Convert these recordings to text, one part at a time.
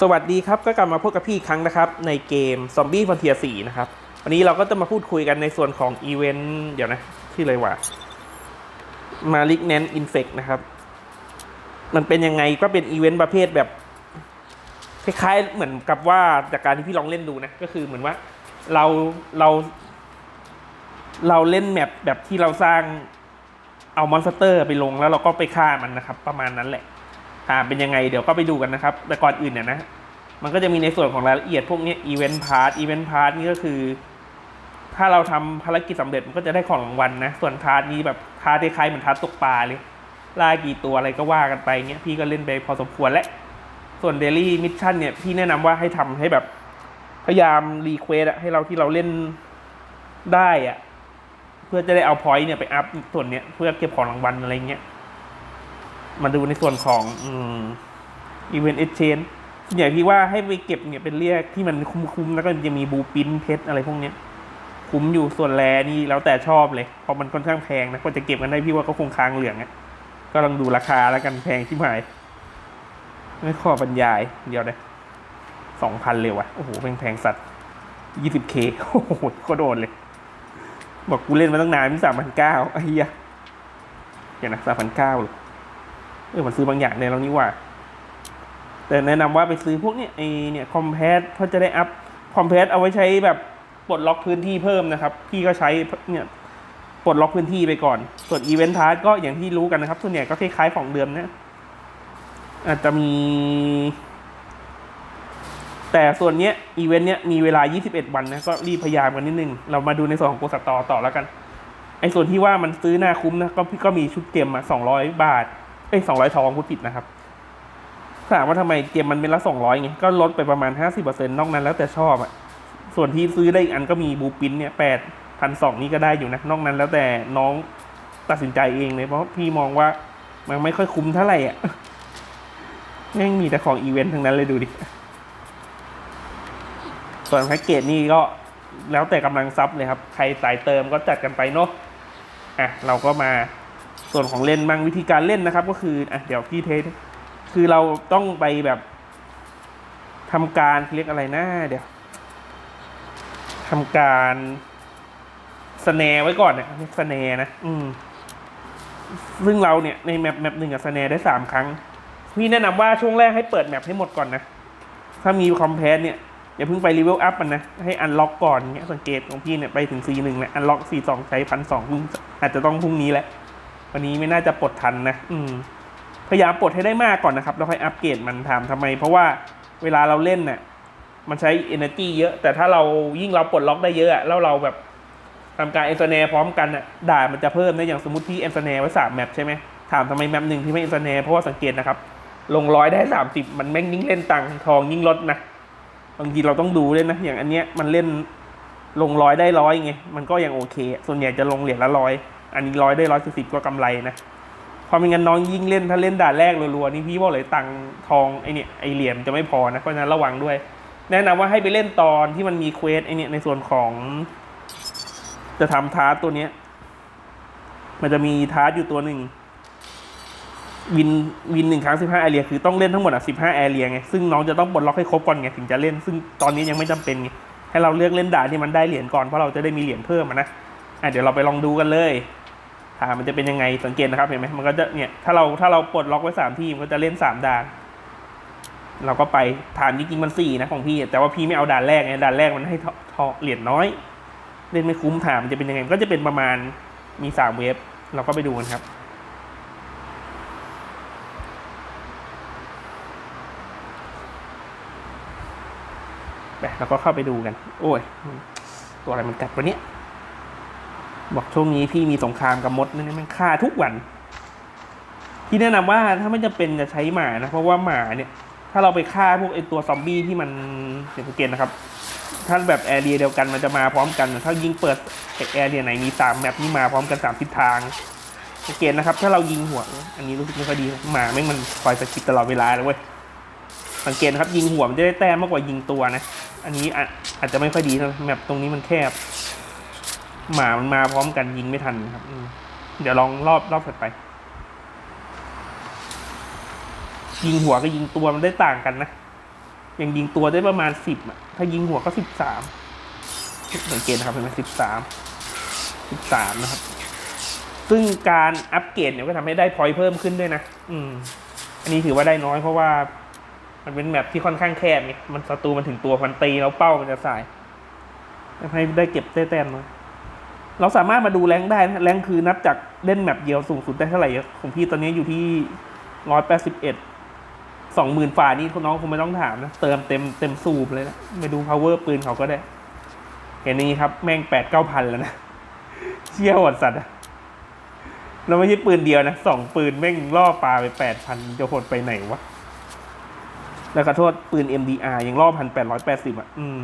สวัสดีครับ ก็กลับมาพบกับพี่อีกครั้งนะครับ ในเกม Zombie Frontier 4นะครับ วันนี้เราก็จะมาพูดคุยกันในส่วนของอีเวนต์เดี๋ยวนะที่อเลยว่า Malignant Infect นะครับ มันเป็นยังไงก็เป็นอีเวนต์ประเภทแบบ คล้ายๆ เหมือนกับว่าจากการที่พี่ลองเล่นดูนะ ก็คือเหมือนว่าเราเรา เราเล่นแมปแบบที่เราสร้างเอามอนสเตอร์ไปลงแล้วเราก็ไปฆ่ามันนะครับ ประมาณนั้นแหละ อ่าเป็นยังไงเดี๋ยวก็ไปดูกันนะครับ แต่ก่อนอื่นเนี่ยนะ มันก็จะมีในส่วนของรายละเอียดพวกนี้อีเวนต์พาร์ทอีเวนต์พาร์ทนี่ก็คือ ถ้าเราทำภารกิจสำเร็จมันก็จะได้ของรางวัลนะ ส่วนพาร์ทนี้แบบพาร์ทคล้ายเหมือนพาร์ทตกปลาเลยล่ากี่ตัวอะไรก็ว่ากันไปเงี้ยพี่ก็เล่นไปพอสมควรแล้วส่วนเดลี่มิชชั่นเนี่ยพี่แนะนำว่าให้ทำให้แบบ พยายามรีเควสอะให้เราที่เราเล่นได้อะเพื่อจะได้เอาพอยต์เนี่ยไปอัพส่วนเนี้ยเพื่อเก็บของรางวัลอะไรเงี้ย มาดูในส่วนของอีเวนต์เอเชนส่วนใหญ่พี่ว่าให้ไปเก็บเนี่ยเป็นเรียกที่มันคุ้มๆแล้วก็จะมีบูปินเพชรอะไรพวกเนี้ยคุ้มอยู่ส่วนแลนี่แล้วแต่ชอบเลยเพราะมันค่อนข้างแพงนะกว่าจะเก็บกันได้พี่ว่าก็คงค้างเหลืองอะก็ลองดูราคาแล้วกันแพงที่หมายไม่ขอบรรยายเดียวเลยสองพันเลยวะโอ้โหแพงแพงสัตว์ยี่สิบเคโอ้โหโคตรโดนเลย บอกกูเล่นมาตั้งนานมีสามพันเก้าไอ้เหี้ยเดี๋ยวนะสามพันเก้าหรอ เออมันซื้อบางอย่างในเรานี่ว่า แต่แนะนำว่าไปซื้อพวกเนี้ยไอเนี่ยคอมเพสเพราะจะได้อัพคอมเพสเอาไว้ใช้แบบปลดล็อกพื้นที่เพิ่มนะครับ พี่ก็ใช้เนี่ยปลดล็อกพื้นที่ไปก่อน ส่วนอีเวนต์ทาร์ก็อย่างที่รู้กันนะครับ ส่วนใหญ่ก็คล้ายๆของเดิมนะอาจจะมี แต่ส่วนเนี้ยอีเวนต์เนี้ยมีเวลา 21 วันนะก็รีบพยายามกันนิดนึง เรามาดูในส่วนของโกสตอต่อแล้วกันไอ้ส่วนที่ว่ามันซื้อหน้าคุ้มนะก็พี่ก็มีชุดเกมมา 200 บาท อ้ยสองร้อยทองพูดผิดนะครับถามว่าทำไมเกมมันเป็นละสองร้อยไงก็ลดไปประมาณห้าสิบเปอร์เซ็นต์นอกนั้นแล้วแต่ชอบอะส่วนที่ซื้อได้อีกอันก็มีบูปินเนี่ยแปดพันสองนี่ก็ได้อยู่นะนอกนั้นแล้วแต่น้องตัดสินใจเองเลยเพราะพี่มองว่ามันไม่ค่อยคุ้มเท่าไหร่อะแม่งมีแต่ของอีเวนต์ทั้งนั้นเลยดูดิ ส่วนแพ็กเกจนี่ก็แล้วแต่กำลังซับเลยครับ ใครสายเติมก็จัดกันไปเนาะอะเราก็มา ส่วนของเล่นบางวิธีการเล่นนะครับ ก็คืออะเดี๋ยวพี่เทสคือเราต้องไปแบบทำการเรียกอะไรนะเดี๋ยวทำการสแนไว้ก่อนเนี่ยสแนนะ อืม ซึ่งเราเนี่ยในแมปแมปหนึ่งอะสแนได้สามครั้ง พี่แนะนำว่าช่วงแรกให้เปิดแมปให้หมดก่อนนะ ถ้ามีคอมเพสเนี่ยอย่าเพิ่งไปรีเวลอัพมันนะ ให้อันล็อกก่อนเนี่ยสังเกตของพี่เนี่ยไปถึง C1 แล้วอันล็อก C2 ใช้พันสองอาจจะต้องพรุ่งนี้แหละ วันนี้ไม่น่าจะปลดทันนะ อืม พยายามปลดให้ได้มากก่อนนะครับแล้วค่อยอัปเกรดมันทำทำไม เพราะว่าเวลาเราเล่นน่ะมันใช้ energy เยอะ แต่ถ้าเรายิ่งเราปลดล็อกได้เยอะอะแล้วเราแบบทำการเอน n แนพร้อมกันอะด่านมันจะเพิ่มนะอย่างสมมติพี่เอน n แนไว้สามแมปใช่ไหมถามทำไมแมปหนึ่งที่ไม่เอน n แนเพราะว่าสังเกตนะครับ ลงร้อยได้สามสิบมันแม่งยิ่งเล่นตังค์ทองยิ่งลดนะบางทีเราต้องดูเลยนะ อย่างอันเนี้ยมันเล่นลงร้อยได้ร้อยไงมันก็ยังโอเค ส่วนใหญ่จะลงเหรียญละร้อย อันนี้ร้อยได้ร้อยสิบก็กำไรนะเพราะไม่งั้นน้องยิ่งเล่นถ้าเล่นด่านแรกรัวๆนี่พี่บอกเลยตังทองไอเนี่ยไอเหรียญจะไม่พอนะเพราะฉะนั้นระวังด้วย แนะนำว่าให้ไปเล่นตอนที่มันมีเควสไอเนี่ยในส่วนของ จะทำทาร์ตตัวเนี้ย มันจะมีทาร์ตอยู่ตัวหนึ่งวินวินหนึ่งครั้งสิบห้าแอเรียคือต้องเล่นทั้งหมดอะสิบห้าแอเรียไงซึ่งน้องจะต้องปลดล็อกให้ครบก่อนไงถึงจะเล่น ซึ่งตอนนี้ยังไม่จำเป็นไงให้เราเลือกเล่นด่านที่มันได้เหรียญก่อนเพราะเราจะได้มีเหรียญเพิ่มนะอะเดี๋ยวเราไปลองดูกันเลยามันจะเป็นยังไงสังเกตนะครับเห็นไหมมันก็จะเนี่ยถ้าเราถ้าเราปลดล็อกไว้สามที่มันก็จะเล่นสามด่าน เราก็ไปฐานจริงๆมันสี่นะของพี่ แต่ว่าพี่ไม่เอาด่านแรกไงด่านแรกมันให้ททอเหรียญน้อย เล่นไม่คุ้มถามมันจะเป็นยังไงก็จะเป็นประมาณมีสามเวฟเราก็ไปดูกันครับไปเราก็เข้าไปดูกัน โอ้ย ตัวอะไรมันกัดวะเนี้ย บอกช่วงนี้พี่มีสงครามกับมดนั่นมันฆ่าทุกวันพี่แนะนำว่าถ้าไม่จำเป็นจะใช้หมานะ เพราะว่าหมาเนี่ย ถ้าเราไปฆ่าพวกไอตัวซอมบี้ที่มันเดี๋ยวสังเกตนะครับ ถ้าแบบแอเรียเดียวกันมันจะมาพร้อมกัน ถ้ายิงเปิดแอเรียไหนมีสามแมปนี่มาพร้อมกันสามทิศทางสังเกตนะครับ ถ้าเรายิงหัว อันนี้รู้สึกไม่ค่อยดีหมาไม่งมันคอยสะกิดตลอดเวลาเลยเว้ยสังเกตนะครับยิงหัวมันจะได้แต้มมากกว่ายิงตัวนะ อันนี้อาอาจจะไม่ค่อยดีนะแมปตรงนี้มันแคบ หมามันมาพร้อมกันยิงไม่ทันครับเดี๋ยวลองรอบรอบถัดไป ยิงหัวกับยิงตัวมันได้ต่างกันนะอยังยิงตัวได้ประมาณสิบอะ ถ้ายิงหัวก็สิบสามสังเกตนะครับเห็นไหมสิบสามสิบสามนะครับ ซึ่งการอัปเกรดเนี่ยก็ทำให้ได้พอยต์เพิ่มขึ้นด้วยนะ อืม อันนี้ถือว่าได้น้อยเพราะว่า มันเป็นแมปที่ค่อนข้างแคบไงมันศัตรูมันถึงตัวฟันตีแล้วเป้ามันจะสายทำให้ได้เก็บแต้มน้อย เราสามารถมาดูแรงได้นะแรงคือนับจากเล่นแมปเดียวสูงสุดได้เท่าไหร่ของพี่ตอนนี้อยู่ที่ร้อยแปดสิบเอ็ดสองหมื่นฝ่านี่น้องคงไม่ต้องถามนะ เติมเต็มเต็มสูบเลยนะไปดู power ปืนเขาก็ได้ เห็นนี้ครับ แม่งแปดเก้าพันแล้วนะ เชี่ยวหดสัตว์อะแล้วไม่ใช่ปืนเดียวนะสองปืนแม่งล่อปลาไปแปดพันจะหดไปไหนวะ แล้วขอโทษปืน MDR ยังล่อพันแปดร้อยแปดสิบอะ อืม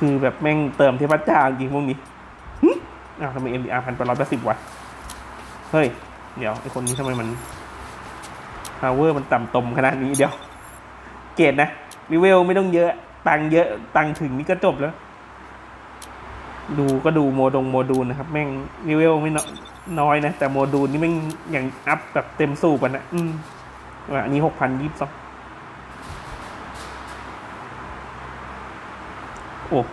คือแบบแม่งเติมเทพเจ้าจริงพวกนี้อ้าวทำไม MDR พันแปดร้อยแปดสิบวะ เฮ้ย เดี๋ยวไอคนนี้ทำไมมัน power มันต่ำตมขนาดนี้เดี๋ยว เกรดนะรีเวลไม่ต้องเยอะ ตังเยอะ ตังถึงนี่ก็จบแล้ว ดูก็ดูโมดงโมดูลนะครับ แม่งรีเวลไม่น้อยน้อยนะแต่โมดูลนี่แม่งอย่างอัพแบบเต็มสูบอะนะ อืมอันนี้หกพันยี่สิบสอง โอ้โห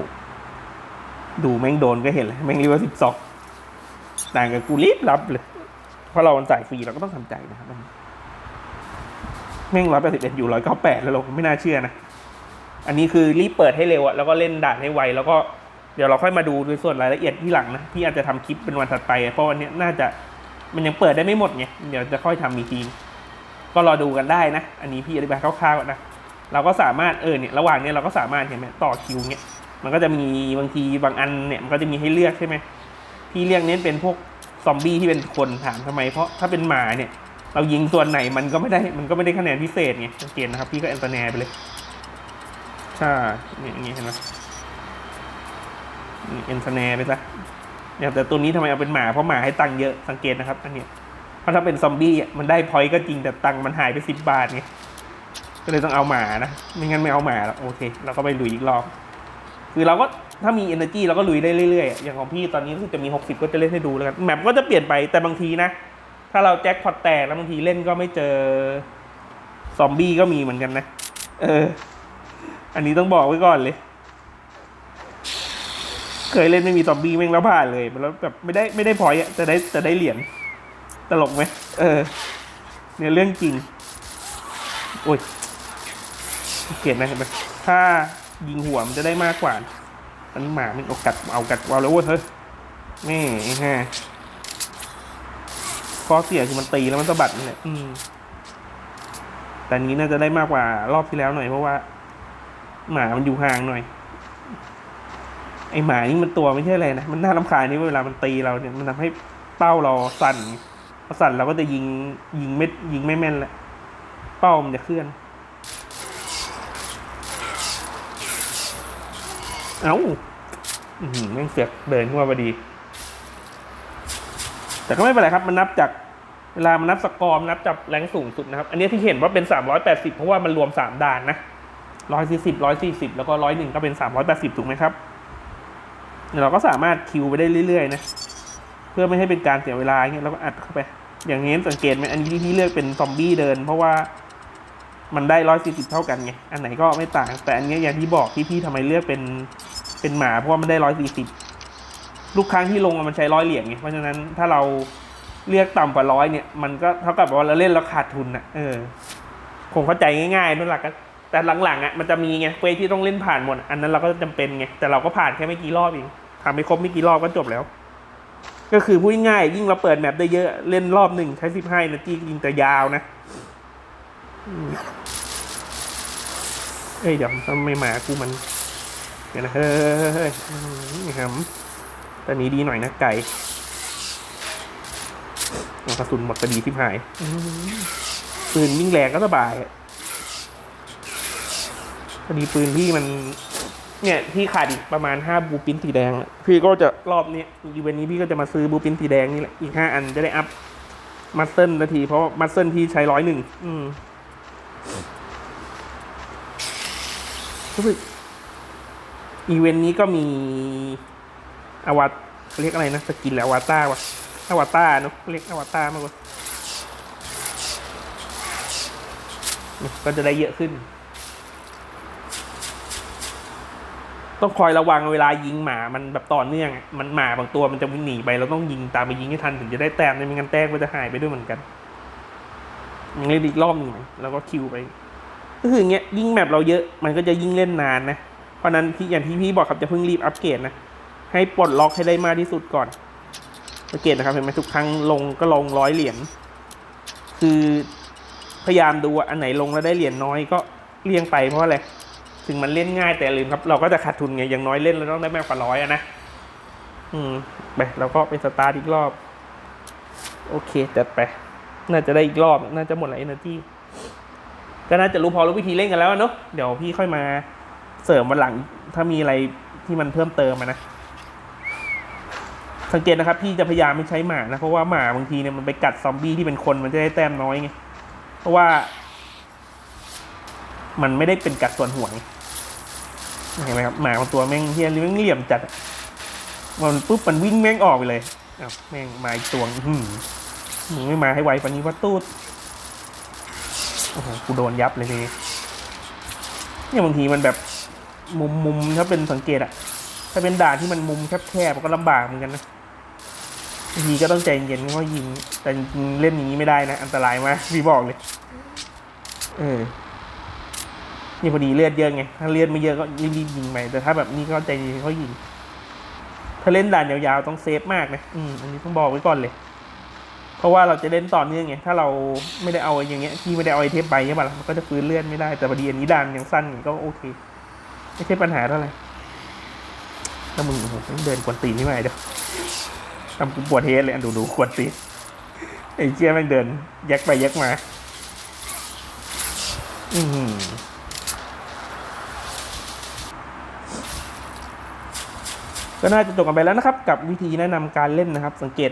ดูแม่งโดนก็เห็นเลยแม่งรีว่าสิบสองต่างกับกูรีบรับเลย เพราะเรามันจ่ายฟรีเราก็ต้องทำใจนะครับแม่งร้อยแปดสิบเอ็ดอยู่ร้อยเก้าแปดแล้วเราไม่น่าเชื่อนะ อันนี้คือรีบเปิดให้เร็วอะแล้วก็เล่นด่านให้ไว แล้วก็เดี๋ยวเราค่อยมาดูในส่วนรายละเอียดที่หลังนะพี่อาจจะทำคลิปเป็นวันถัดไป เพราะวันนี้น่าจะมันยังเปิดได้ไม่หมดไงเดี๋ยวจะค่อยทำอีกทีก็รอดูกันได้นะ อันนี้พี่อธิบายคร่าวๆก่อนนะเราก็สามารถเออเนี่ยระหว่างเนี้ยเราก็สามารถเห็นไหมต่อคิวเนี่ย มันก็จะมีบางทีบางอันเนี่ยมันก็จะมีให้เลือกใช่ไหมพี่เลือกเน้นเป็นพวกซอมบี้ที่เป็นคนถามทำไม เพราะถ้าเป็นหมาเนี่ย เรายิงส่วนไหนมันก็ไม่ได้มันก็ไม่ได้คะแนนพิเศษไงสังเกตนะครับพี่ก็แอนตาแนไปเลยใช่เนี่ยอย่างเงี้ยเห็นไหมเอนตาแนไปซะอย่างแต่ตัวนี้ทำไมเอาเป็นหมาเพราะหมาให้ตังค์เยอะสังเกตนะครับอันเนี้ยเพราะถ้าเป็นซอมบี้มันได้พอยต์ก็จริงแต่ตังค์มันหายไปสิบบาทไงก็เลยต้องเอาหมานะไม่งั้นไม่เอาหมาแล้วโอเค เราก็ไปลุยอีกรอบ คือเราก็ถ้ามี energy เราก็ลุยได้เรื่อยๆ อย่างของพี่ตอนนี้รู้สึกจะมี 60 ก็จะเล่นให้ดูแล้วกันแมปก็จะเปลี่ยนไปแต่บางทีนะ ถ้าเราแจ็คพอตแตกแล้วบางทีเล่นก็ไม่เจอซอมบี้ก็มีเหมือนกันนะ เออ อันนี้ต้องบอกไว้ก่อนเลย เคยเล่นไม่มีซอมบี้แม่งแล้วผ่านเลยแล้วแบบไม่ได้ไม่ได้พอยอะแต่ได้แต่ได้เหรียญตลกไหมเออ เนี่ยเรื่องจริง โอ้ยเกลียดนะเห็นไหมถ้า ยิงหัวมันจะได้มากกว่า ตอนนี้หมามันเอากัดเอากัดเอาแล้วเว้ยเฮ้ยแม่ไอ้ห่าข้อเสียคือมันตีแล้วมันสะบัดนี่แหละอืมแต่นี้น่าจะได้มากกว่ารอบที่แล้วหน่อยเพราะว่า หมามันอยู่ห่างหน่อย ไอหมานี่มันตัวไม่ใช่อะไรนะมันน่ารำคาญนี่เวลามันตีเราเนี่ยมันทำให้เป้าเราสั่นพอสั่นเราก็จะยิงยิงไม่ยิงไม่แม่นแหละเป้ามันจะเคลื่อน เอา้าแม่งเสือกเดินขึ้นมาพอดี แต่ก็ไม่เป็นไรครับ มันนับจากเวลามันนับสกอร์มนับจากแรงสูงสุดนะครับ อันนี้ที่เห็นว่าเป็นสามร้อยแปดสิบเพราะว่ามันรวมสามด่านนะร้อยสี่สิบร้อยสี่สิบแล้วก็ร้อยหนึ่งก็เป็นสามร้อยแปดสิบถูกไหมครับ เราก็สามารถคิวไปได้เรื่อยๆ นะ เพื่อไม่ให้เป็นการเสียเวลาเงี้ยเราก็อัดเข้าไป อย่างนี้สังเกตไหมอันนี้ที่พี่เลือกเป็นซอมบี้เดิน เพราะว่ามันได้ร้อยสี่สิบเท่ากันไง อันไหนก็ไม่ต่าง แต่อันนี้อย่างที่บอกที่พี่ทำไมเลือกเป็น เป็นหมาเพราะว่ามันได้ร้อยสี่สิบลูกค้างที่ลงมันใช้ร้อยเหรียญไงเพราะฉะนั้นถ้าเราเลือกต่ำกว่าร้อยเนี่ย มันก็เท่ากับว่าเราเล่นแล้วขาดทุนอะเออคงเข้าใจง่ายๆนั่นหละก็แต่หลังๆอะมันจะมีไงเฟสที่ต้องเล่นผ่านหมดอันนั้นเราก็จำเป็นไงแต่เราก็ผ่านแค่ไม่กี่รอบเองทำไม่ครบไม่กี่รอบก็จบแล้ว ก็คือพูดง่ายยิ่งเราเปิดแมปได้เยอะเล่นรอบหนึ่งใช้สิบห้านาทียิงแต่ยาวนะเอ้ยเดี๋ยวทำไมหมากูมัน เดี๋ยวนะเฮ้ยเฮ้ยเฮ้ยอืมครับตอนนี้ดีหน่อยนะไก่กระสุนหมดพอดีที่หายปืนยิ่งแรงก็สบายอะพอดีปืนพี่มัน เนี่ยที่ขาดอีกประมาณห้าบูปินสีแดงพี่ก็จะรอบนี้อีเวนต์นี้พี่ก็จะมาซื้อบูปินสีแดงนี่แหละอีกห้าอันจะได้อัพมัสเซิลนาที เพราะมัสเซิลพี่ใช้ร้อยหนึ่งอืมรู้สึก อีเวนต์นี้ก็มีอวตเรียกอะไรนะสกินแล้วอวตารวะอวตารเนอะเรียกอวตารมากกว่าก็จะได้เยอะขึ้น ต้องคอยระวังเวลายิงหมามันแบบต่อเนื่อง มันหมาบางตัวมันจะวิ่งหนีไปเราต้องยิงตามไปยิงให้ทันถึงจะได้แต้มไม่งั้นแต้มก็จะหายไปด้วยเหมือนกันยังเล่นอีกรอบหนึ่งแล้วก็คิวไปก็คืออย่างเงี้ยยิ่งแมปเราเยอะมันก็จะยิ่งเล่นนานนะ เพราะนั้นพี่อย่างที่พี่บอกครับจะเพิ่งรีบอัปเกรดนะ ให้ปลดล็อกให้ได้มากที่สุดก่อนสังเกตนะครับเห็นไหมทุกครั้งลงก็ลงร้อยเหรียญคือพยายามดูว่าอันไหนลงแล้วได้เหรียญน้อยก็เลี่ยงไปเพราะอะไรถึงมันเล่นง่ายแต่ลืมครับ เราก็จะขาดทุนไงอย่างน้อยเล่นเราต้องได้มากกว่าร้อยอะนะอืมไปเราก็ไปสตาร์ทอีกรอบ โอเคจัดไป น่าจะได้อีกรอบ น่าจะหมดแล้วเอเนอร์จีก็น่าจะรู้พอรู้วิธีเล่นกันแล้วเนาะเดี๋ยวพี่ค่อยมา เสริมวันหลัง ถ้ามีอะไรที่มันเพิ่มเติมอะนะ สังเกตนะครับพี่จะพยายามไม่ใช้หมานะ เพราะว่าหมาบางทีเนี่ยมันไปกัดซอมบี้ที่เป็นคนมันจะได้แต้มน้อยไง เพราะว่า มันไม่ได้เป็นกัดส่วนหัวไงเห็นไหมครับหมาบางตัวแม่งเฮียแม่งเหลี่ยมจัดมันปุ๊บมันวิ่งแม่งออกไปเลยอ้าวแม่งมาอีกตัวอื้อหือมึงไม่มาให้ไวกว่านี้ว่าตูดโอ้โหกูโดนยับเลยทีนี้เนี่ยบางทีมันแบบ มุมมุมถ้าเป็นสังเกตอะถ้าเป็นด่านที่มันมุมแคบๆก็ลำบากเหมือนกันนะทีก็ต้องใจเย็นเพราะยิงแต่จริงเล่นอย่างนี้ไม่ได้นะ อันตรายมากพี่บอกเลยเออนี่พอดีเลือดเยอะไงถ้าเลือดไม่เยอะก็รีบยิงไปแต่ถ้าแบบนี้ก็ใจเย็นเขายิงถ้าเล่นด่านยาวๆต้องเซฟมากนะอืมอันนี้ต้องบอกไว้ก่อนเลย เพราะว่าเราจะเล่นต่อเนื่องไงถ้าเราไม่ได้เอาอย่างเงี้ยที่ไม่ได้เอาไอเทมไปใช่ปะล่ะมันก็จะฟื้นเลือดไม่ได้แต่พอดีอันนี้ด่านยังสั้นก็โอเค ไม่ใช่ปัญหาเท่าไหร่แล้วมึงโอ้โหแม่งเดินกวนตีนนี่มาเดี๋ยวทำกูปวดเฮดเลยอันดูดูกวนตีนไอ้เจี๊ยแม่งเดินแยกไปแยกมา อือหือก็น่าจะจบกันไปแล้วนะครับ กับวิธีแนะนำการเล่นนะครับ สังเกต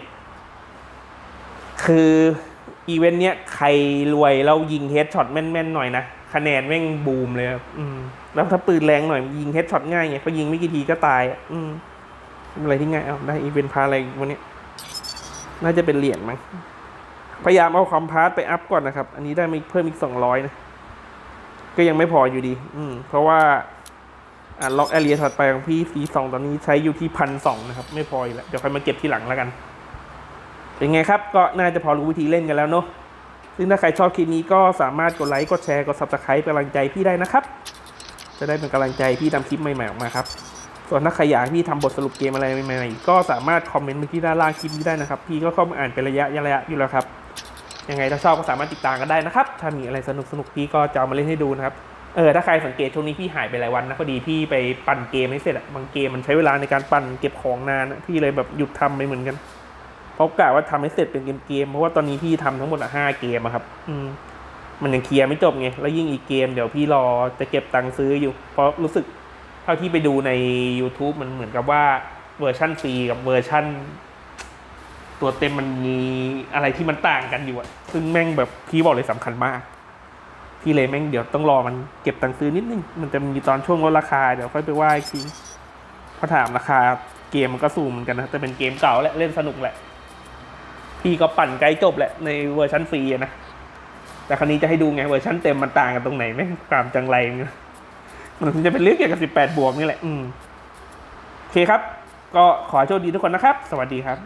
คืออีเวนต์เนี้ยใครรวยแล้วยิงเฮดช็อตแม่นๆหน่อยนะ คะแนนแม่งบูมเลยครับแล้วถ้าปืนแรงหน่อยยิงเฮดช็อตง่ายไงเพรายิงไม่กี่ทีก็ตายอะอืมอะไรที่ง่ายเอาได้อีเวนต์พาอะไรวันนี้ น่าจะเป็นเหรียญมั้งพยายามเอาคอมพาร์ตไปอัพก่อนนะครับ อันนี้ได้เพิ่มอีกสองร้อยนะ ก็ยังไม่พออยู่ดี อืม เพราะว่าอ่าล็อกแอเรียถัดไปของพี่สีสองตอนนี้ใช้อยู่ที่พันสองนะครับ ไม่พออีกแล้ว เดี๋ยวค่อยมาเก็บที่หลังแล้วกัน เป็นไงครับ ก็น่าจะพอรู้วิธีเล่นกันแล้วเนาะ ซึ่งถ้าใครชอบคลิปนี้ก็สามารถกดไลค์กดแชร์กด subscribe เป็นกำลังใจพี่ได้นะครับ จะได้เป็นกำลังใจพี่ทำคลิปใหม่ๆออกมาครับส่วนถ้าใครอยากพี่ทำบทสรุปเกมอะไรใหม่ๆก็สามารถคอมเมนต์มาที่ด้านล่างคลิปนี้ได้นะครับ พี่ก็เข้ามาอ่านเป็นระยะระยะอยู่แล้วครับยังไงถ้าชอบก็สามารถติดตามกันได้นะครับ ถ้ามีอะไรสนุกสนุกๆพี่ก็จะเอามาเล่นให้ดูนะครับ เออถ้าใครสังเกตช่วงนี้พี่หายไปหลายวันนะพอดีพี่ไปปั่นเกมไม่เสร็จอะบางเกมมันใช้เวลาในการปั่นเก็บของนานอะพี่เลยแบบหยุดทำไปเหมือนกัน เพราะกะว่าทำให้เสร็จเป็นเกมๆเพราะว่าตอนนี้พี่ทำทั้งหมดห้าเกมอะครับ อืมมันยังเคลียร์ไม่จบไง แล้วยิ่งอีกเกมเดี๋ยวพี่รอจะเก็บตังค์ซื้ออยู่ เพราะรู้สึกเท่าที่ไปดูใน YouTube มันเหมือนกับว่าเวอร์ชั่นฟรีกับเวอร์ชั่น ตัวเต็มมันมีอะไรที่มันต่างกันอยู่อะซึ่งแม่งแบบพี่บอกเลยสำคัญมาก พี่เลยแม่งเดี๋ยวต้องรอมันเก็บตังค์ซื้อนิดนึง มันจะมีตอนช่วงลดราคาเดี๋ยวค่อยไปว่าอีกทีพอถามราคาเกมมันก็สูงเหมือนกันนะแต่เป็นเกมเก่าและเล่นสนุกแหละ พี่ก็ปั่นใกล้จบแหละในเวอร์ชันฟรีอะนะ แต่คราวนี้จะให้ดูไงเวอร์ชันเต็มมันต่างกันตรงไหนแม่ความจังไรมันมันจะเป็นเรื่องเกี่ยวกับ 18 บวกนี่แหละ อืมโอเคครับ ก็ขอโชคดีทุกคนนะครับ สวัสดีครับ